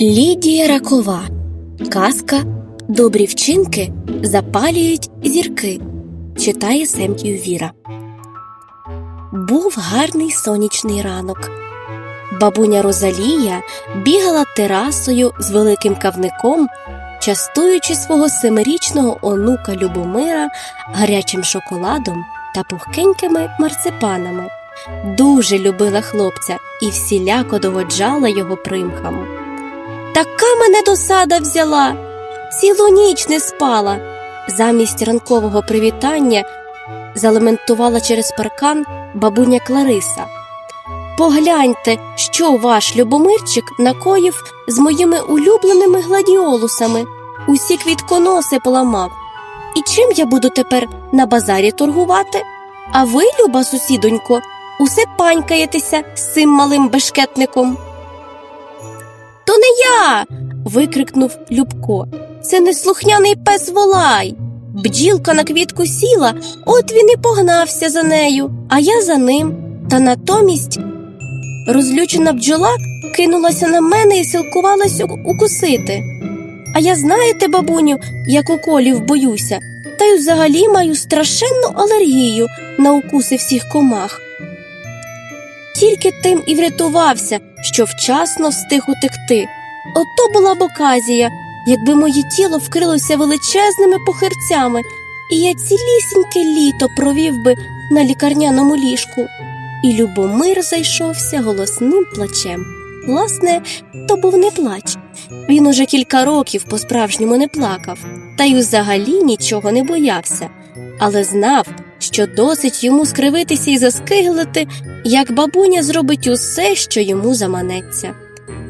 Лідія Ракова. Казка Добрі вчинки запалюють зірки. Читає Семків Віра. Був гарний сонячний ранок. Бабуня Розалія бігала терасою з великим кавником, частуючи свого семирічного онука Любомира гарячим шоколадом та пухкенькими марципанами. Дуже любила хлопця і всіляко догоджала його примхам. Така мене досада взяла, цілу ніч не спала. Замість ранкового привітання залементувала через паркан бабуня Клариса. Погляньте, що ваш Любомирчик накоїв з моїми улюбленими гладіолусами, усі квітконоси поламав. І чим я буду тепер на базарі торгувати? А ви, люба сусідонько, усе панькаєтеся з цим малим бешкетником. Викрикнув Любко. Це неслухняний пес волай. Бджілка на квітку сіла, от він і погнався за нею, а я за ним. Та натомість розлючена бджола кинулася на мене і силкувалась укусити. А я знаєте, бабуню, як уколів боюся, та й взагалі маю страшенну алергію на укуси всіх комах. Тільки тим і врятувався, що вчасно встиг утекти. Ото була б оказія, якби моє тіло вкрилося величезними похирцями, і я цілісіньке літо провів би на лікарняному ліжку. І Любомир зайшовся голосним плачем. Власне, то був не плач. Він уже кілька років по-справжньому не плакав, та й взагалі нічого не боявся, але знав, що досить йому скривитися і заскиглити, як бабуня зробить усе, що йому заманеться.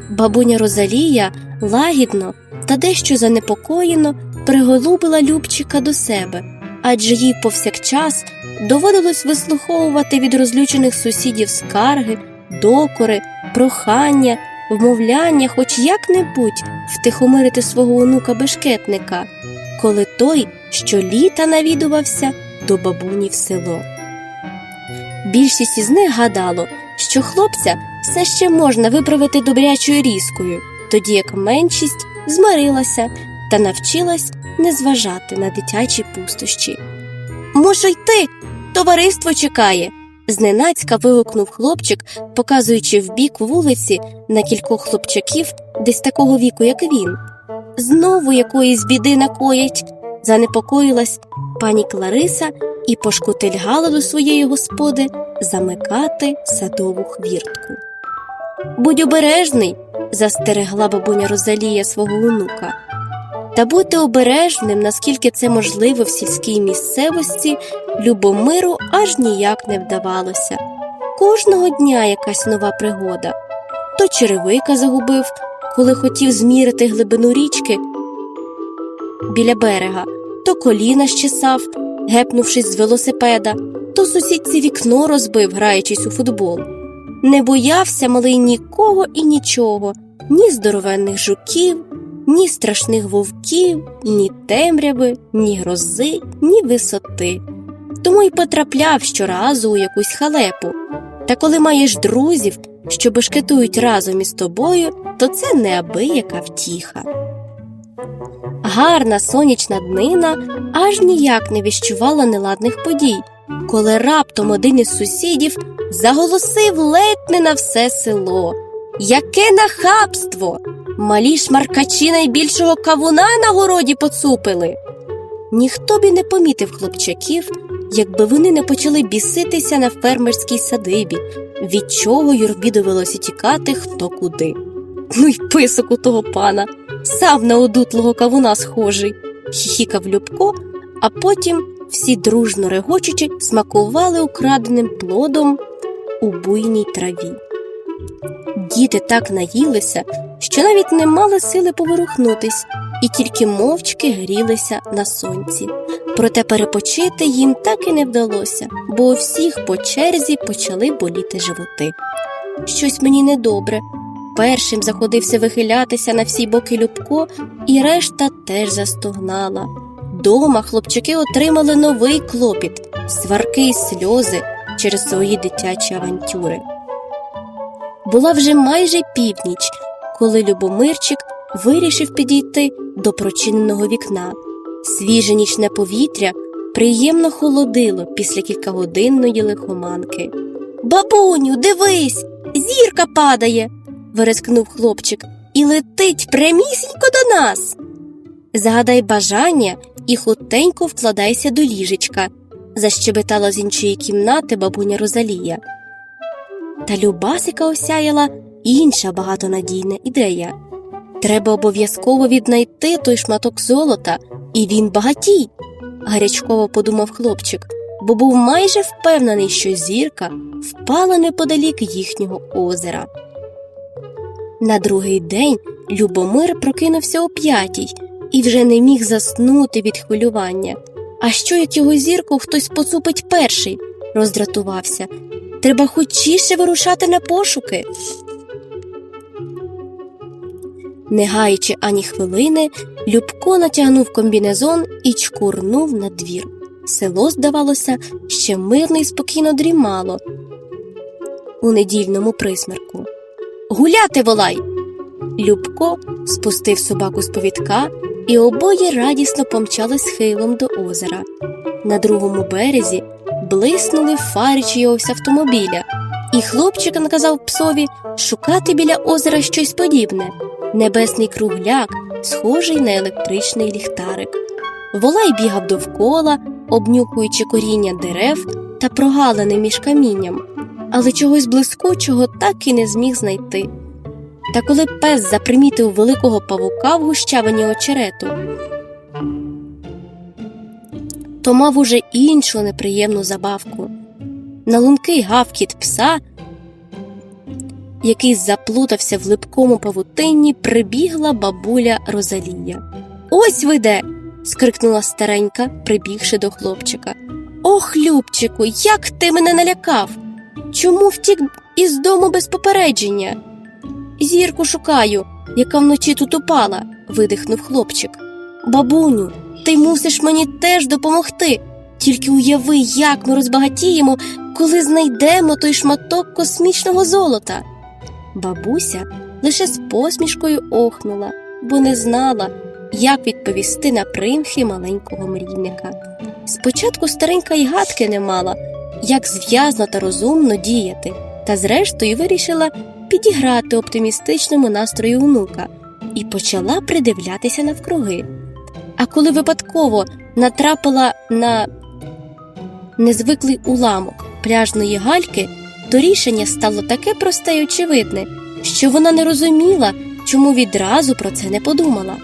Бабуня Розалія лагідно та дещо занепокоєно приголубила Любчика до себе, адже їй повсякчас доводилось вислуховувати від розлючених сусідів скарги, докори, прохання, вмовляння, хоч як-небудь втихомирити свого онука бешкетника, коли той щоліта навідувався до бабуні в село. Більшість із них гадало, що хлопця все ще можна виправити добрячою різкою, тоді як меншість змирилася та навчилась не зважати на дитячі пустощі. Мушу йти, товариство чекає. зненацька вигукнув хлопчик, показуючи в бік вулиці на кількох хлопчаків десь такого віку, як він. Знову якоїсь біди накоять, занепокоїлась пані Клариса і пошкутильгала до своєї господи замикати садову хвіртку. Будь обережний, застерегла бабуня Розалія свого онука. Та бути обережним, наскільки це можливо в сільській місцевості, Любомиру аж ніяк не вдавалося. Кожного дня якась нова пригода. То черевика загубив, коли хотів змірити глибину річки біля берега, то коліна щесав, гепнувшись з велосипеда, то сусідці вікно розбив, граючись у футбол. Не боявся малий нікого і нічого, ні здоровенних жуків, ні страшних вовків, ні темряви, ні грози, ні висоти. Тому й потрапляв щоразу у якусь халепу. Та коли маєш друзів, що бешкетують разом із тобою, то це неабияка втіха. Гарна сонячна днина аж ніяк не віщувала неладних подій, коли раптом один із сусідів заголосив ледь не на все село. Яке нахабство! Малі шмаркачі найбільшого кавуна на городі поцупили. Ніхто б і не помітив хлопчаків, якби вони не почали біситися на фермерській садибі, від чого юрбі довелося тікати хто куди. Ну й писок у того пана, сам на одутлого кавуна схожий, хіхікав Любко, а потім всі дружно регочучи смакували украденим плодом у буйній траві. Діти так наїлися, що навіть не мали сили поворухнутись і тільки мовчки грілися на сонці. Проте перепочити їм так і не вдалося, бо у всіх по черзі почали боліти животи. Щось мені недобре. Першим заходився вихилятися на всі боки Любко, і решта теж застогнала. Дома хлопчаки отримали новий клопіт, сварки й сльози через свої дитячі авантюри. Була вже майже північ, коли Любомирчик вирішив підійти до прочиненого вікна. Свіже нічне повітря приємно холодило після кількагодинної лихоманки. Бабуню, дивись, зірка падає. Вирискнув хлопчик, і летить прямісінько до нас. Загадай бажання і хутенько вкладайся до ліжечка, защебетала з іншої кімнати бабуня Розалія. Та Любасика осяяла інша багатонадійна ідея. Треба обов'язково віднайти той шматок золота, і він багатій, гарячково подумав хлопчик, бо був майже впевнений, що зірка впала неподалік їхнього озера. На другий день Любомир прокинувся о п'ятій і вже не міг заснути від хвилювання. А що як його зірку хтось поцупить перший? роздратувався. Треба хочіше вирушати на пошуки. Не гаючи ані хвилини, Любко натягнув комбінезон і чкурнув на двір. Село, здавалося, ще мирно й спокійно дрімало у недільному присмерку. Гуляти волай. Любко спустив собаку з повідка, і обоє радісно помчали схилом до озера. На другому березі блиснули фари чийогось автомобіля, і хлопчик наказав псові шукати біля озера щось подібне небесний кругляк, схожий на електричний ліхтарик. Волай бігав довкола, обнюхуючи коріння дерев та прогалини між камінням, але чогось блискучого так і не зміг знайти. Та коли пес запримітив великого павука в гущавині очерету, то мав уже іншу неприємну забавку. На лункий гавкіт пса, який заплутався в липкому павутинні, прибігла бабуля Розалія. Ось ви де. скрикнула старенька, прибігши до хлопчика. Ох, Любчику, як ти мене налякав! Чому втік із дому без попередження? Зірку шукаю, яка вночі тут упала, видихнув хлопчик. Бабуню, ти мусиш мені теж допомогти. Тільки уяви, як ми розбагатіємо, коли знайдемо той шматок космічного золота. Бабуся лише з посмішкою охнула, бо не знала, як відповісти на примхи маленького мрійника. Спочатку старенька й гадки не мала, як зв'язно та розумно діяти, та зрештою вирішила підіграти оптимістичному настрою онука і почала придивлятися навкруги. А коли випадково натрапила на незвиклий уламок пляжної гальки, то рішення стало таке просте й очевидне, що вона не розуміла, чому відразу про це не подумала.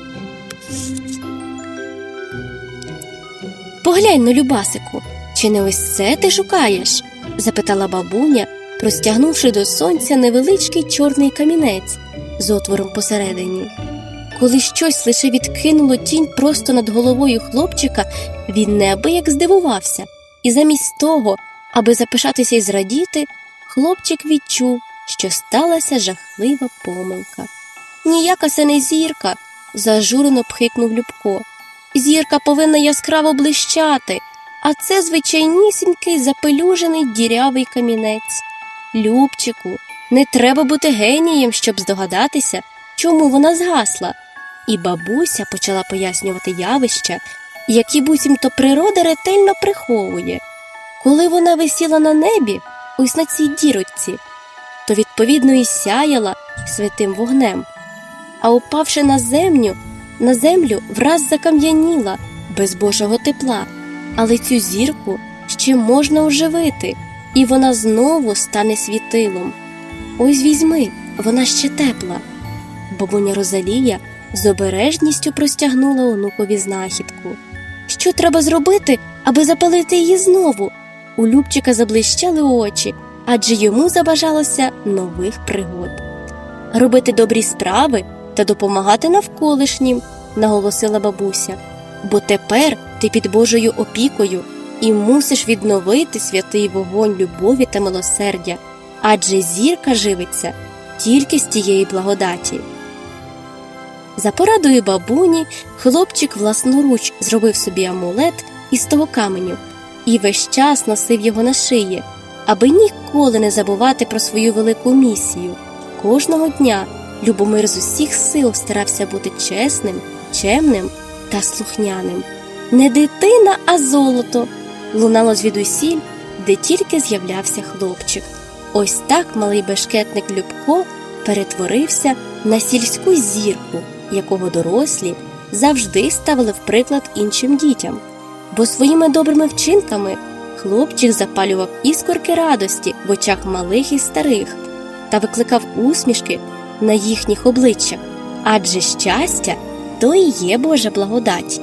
Поглянь на Любасику, чи не ось це ти шукаєш? запитала бабуня, простягнувши до сонця невеличкий чорний камінець з отвором посередині. Коли щось лише відкинуло тінь просто над головою хлопчика, він неабияк здивувався, і замість того, аби запишатися і зрадіти, хлопчик відчув, що сталася жахлива помилка. Ніяка це не зірка, зажурено пхикнув Любко. Зірка повинна яскраво блищати, а це звичайнісінький запелюжений дірявий камінець. Любчику, не треба бути генієм, щоб здогадатися, чому вона згасла. І бабуся почала пояснювати явища, які буцімто природа ретельно приховує. Коли вона висіла на небі, ось на цій дірочці, то відповідно і сяяла святим вогнем, а упавши на землю, на землю враз закам'яніла без Божого тепла, але цю зірку ще можна оживити, і вона знову стане світилом. Ось візьми, вона ще тепла. Бабуня Розалія з обережністю простягнула онукові знахідку. Що треба зробити, аби запалити її знову? У Любчика заблищали очі, адже йому забажалося нових пригод. Робити добрі справи та допомагати навколишнім, наголосила бабуся, бо тепер ти під Божою опікою і мусиш відновити святий вогонь любові та милосердя, адже зірка живиться тільки з тієї благодаті. За порадою бабуні хлопчик власноруч зробив собі амулет із того каменю і весь час носив його на шиї, аби ніколи не забувати про свою велику місію. Кожного дня Любомир з усіх сил старався бути чесним, чемним та слухняним. Не дитина, а золото. Лунало звідусіль, де тільки з'являвся хлопчик. Ось так малий бешкетник Любко перетворився на сільську зірку, якого дорослі завжди ставили в приклад іншим дітям. Бо своїми добрими вчинками хлопчик запалював іскорки радості в очах малих і старих та викликав усмішки на їхніх обличчях, адже щастя то і є Божа благодать.